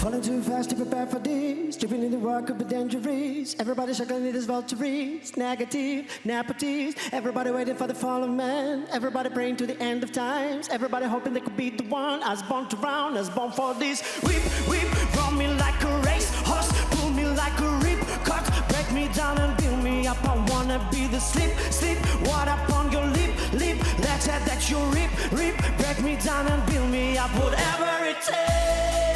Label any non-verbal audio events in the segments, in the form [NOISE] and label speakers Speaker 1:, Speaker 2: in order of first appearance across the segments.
Speaker 1: Falling too fast to prepare for this. Dripping in the work could be dangerous. Everybody struggling in this vultures. Negative, nepotist. Everybody waiting for the fall of man. Everybody praying to the end of times. Everybody hoping they could be the one. I was born to round, I was born for this. Whip, whip, run me like a race horse. Pull me like a rip cut. Break me down and build me up. I wanna be the slip, slip. What up on your lip, lip. Let's say that you rip, rip. Break me down and build me up. Whatever it takes.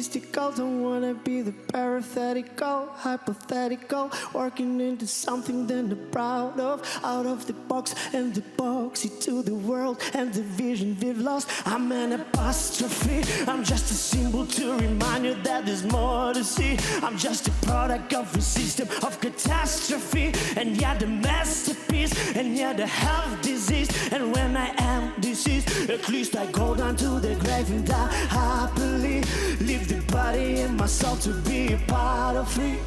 Speaker 1: Egotistical. Don't wanna be the parenthetical, hypothetical. Working into something that I'm proud of. Out of the box and the boxy to the world and the vision we've lost. I'm an apostrophe. I'm just a symbol to remind you that there's more to see. I'm just a product of a system of catastrophe. And yeah, the masterpiece. And yeah, the health disease. And when I am deceased, at least I go down to the grave and die happily. Leave the body and my soul to be a part of me.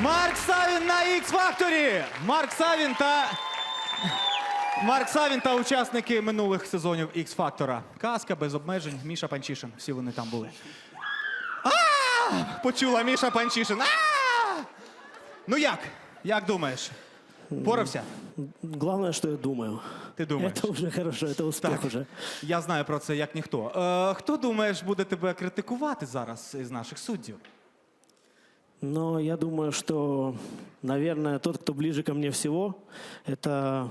Speaker 2: Марк Савін на X Factor! Марк Савін та Марк Савін та учасники минулих сезонів X Factor. Казка без обмежень. Міша Панчишин. Всі вони там були. А! Почула Міша Панчишин. А! Ну як? Як думаєш? Порався?
Speaker 1: Главное, что я думаю.
Speaker 2: Ти думаєш?
Speaker 1: Это уже хорошо, это успех
Speaker 2: Так.
Speaker 1: уже.
Speaker 2: Я знаю про це як ніхто. Е, хто думаєш буде тебе критикувати зараз із наших суддів?
Speaker 1: Но я думаю, что, наверное, тот, кто ближе ко мне всего, это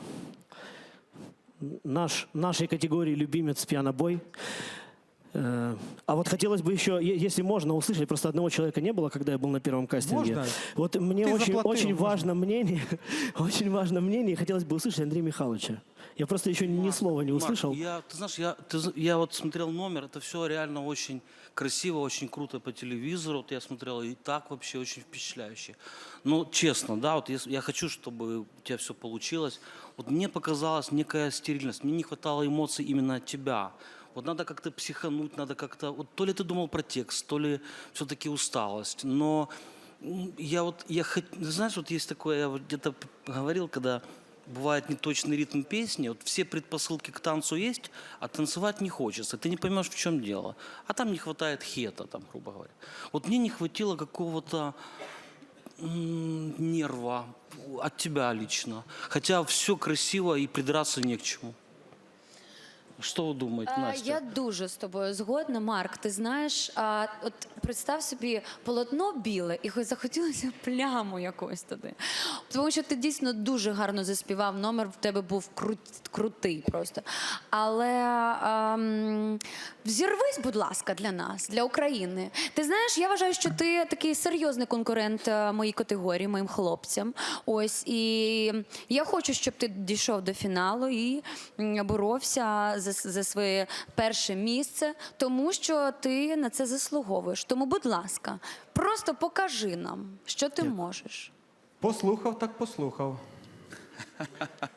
Speaker 1: наш, нашей категории любимец пьянобой. Э, А вот хотелось бы еще, если можно, услышать, просто одного человека не было, когда я был на первом кастинге.
Speaker 2: Можно?
Speaker 1: Вот мне
Speaker 2: Ты
Speaker 1: очень,
Speaker 2: заплатил,
Speaker 1: очень
Speaker 2: можно.
Speaker 1: важно мнение, [LAUGHS] очень важно мнение, и хотелось бы услышать Андрея Михайловича. Я просто еще ни слова не
Speaker 3: Марк,
Speaker 1: услышал.
Speaker 3: я, ты знаешь, я, ты я вот смотрел номер, это все реально очень красиво, очень круто по телевизору. Вот я смотрел, и так вообще очень впечатляюще. Но честно, да, вот если- я хочу, чтобы у тебя все получилось. Вот мне показалась некая стерильность, мне не хватало эмоций именно от тебя. Вот надо как-то психануть, надо как-то... Вот то ли ты думал про текст, то ли все-таки усталость. Но я вот, я хот- знаешь, вот есть такое, я вот где-то говорил, когда бывает неточный ритм песни, вот все предпосылки к танцу есть, а танцевать не хочется. Ты не поймешь, в чем дело. А там не хватает хета, там, грубо говоря. Вот мне не хватило какого-то нерва от тебя лично. Хотя все красиво и придраться не к чему. Что вы думаете,
Speaker 4: А,
Speaker 3: Настя?
Speaker 4: Я дуже з тобою згодна, Марк. Ти знаєш, а, от представ собі полотно біле, і хоч захотілося пляму якось туди. Тому що ти дійсно дуже гарно заспівав. Номер в тебе був крут, крутий просто. Але ем, взірвись, будь ласка, для нас, для України. Ти знаєш, я вважаю, що ти такий серйозний конкурент е, моїй категорії, моїм хлопцям. Ось і я хочу, щоб ти дійшов до фіналу і м, боровся за, с- за своє перше місце, тому що ти на це заслуговуєш. Тому, будь ласка, просто покажи нам, що ти можеш.
Speaker 2: Послухав, так послухав. [LAUGHS]